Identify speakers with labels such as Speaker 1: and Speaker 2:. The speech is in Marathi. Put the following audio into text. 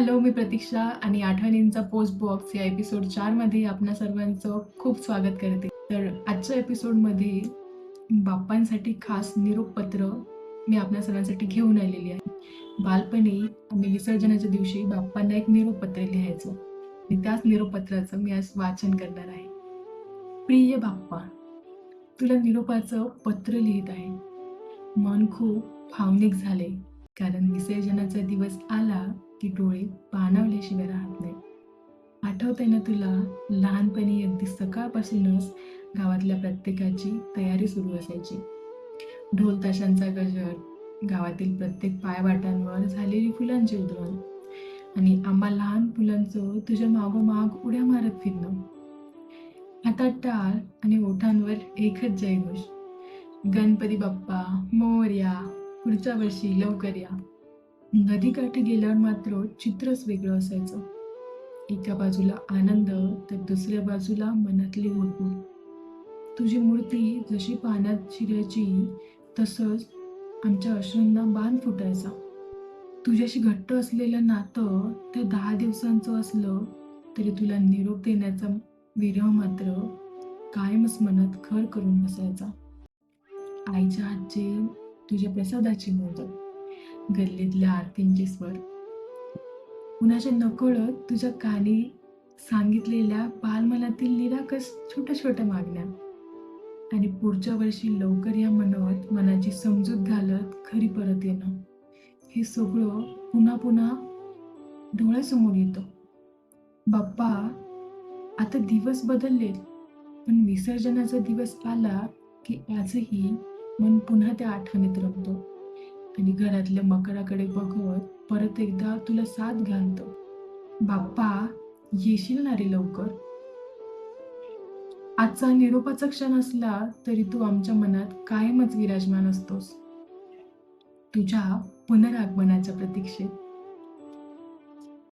Speaker 1: हॅलो, मी प्रतीक्षा आणि आठवणींचा पोस्ट बॉक्स या एपिसोड चारमध्ये आपणा सर्वांचं खूप स्वागत करते. तर आजच्या एपिसोडमध्ये बाप्पांसाठी खास निरोपपत्र मी आपणा सर्वांसाठी घेऊन आलेली आहे. बालपणी आम्ही विसर्जनाच्या दिवशी बाप्पांना एक निरोपपत्र लिहायचं लिहायचो आणि त्याच निरोपपत्राचं मी आज वाचन करणार आहे. प्रिय बाप्पा, तुला निरोपाचं पत्र लिहित आहे. मन खूप भावनिक झाले कारण विसर्जनाचा दिवस आला की डोळे पाणावल्याशिवाय राहत नाही. आठवतंय ना तुला लहानपणी अगदी सकाळपासूनच गावातल्या प्रत्येकाची तयारी सुरू असायची. ढोल ताशांचा गजर, गावातील प्रत्येक पायवाटांवर झालेली फुलांची उधळण आणि आम्हा लहान फुलांचं तुझ्या मागोमाग उड्या मारत फिरणं. हातात टाळ आणि ओठांवर एकच जयघोष. गणपती बाप्पा मोर्या पुढच्या वर्षी लवकर या. नदीकाठी गेल्यावर मात्र चित्रच वेगळं असायचं. एका बाजूला आनंद तर दुसऱ्या बाजूला मनातली हुरहूर. तुझी मूर्ती जशी पाण्यात शिरायची तसंच आमच्या अश्रूंना बांध फुटायचा. तुझ्याशी घट्ट असलेलं नातं ते दहा दिवसांचं असलं तरी तुला निरोप देण्याचा विरह मात्र कायमच मनात खर करून बसायचा. आईच्या हातचे तुझ्या प्रसादाची मोदक, गल्लीतल्या आरतींचे स्वर, कुणाच्या नकळत तुझ्या कानी सांगितलेल्या बालमनातील निराकस छोट्या छोट्या मागण्या. आणि पुढच्या वर्षी लवकर या मनवत मनाची समजूत घालत घरी परत येणं. हे सगळं पुन्हा पुन्हा डोळ्यासमोर येतं. बाप्पा, आता दिवस बदललेत पण विसर्जनाचा दिवस आला की आजही मन पुन्हा त्या आठवणीत रमतो आणि घरातल्या मकराकडे बघत परत एकदा तुला साथ घालतो बाप्पा, येशील ना रे लवकर? आजचा निरोपाचा क्षण असला तरी तू आमच्या मनात कायमच विराजमान असतोस. तुझ्या पुनरागमनाच्या प्रतीक्षेत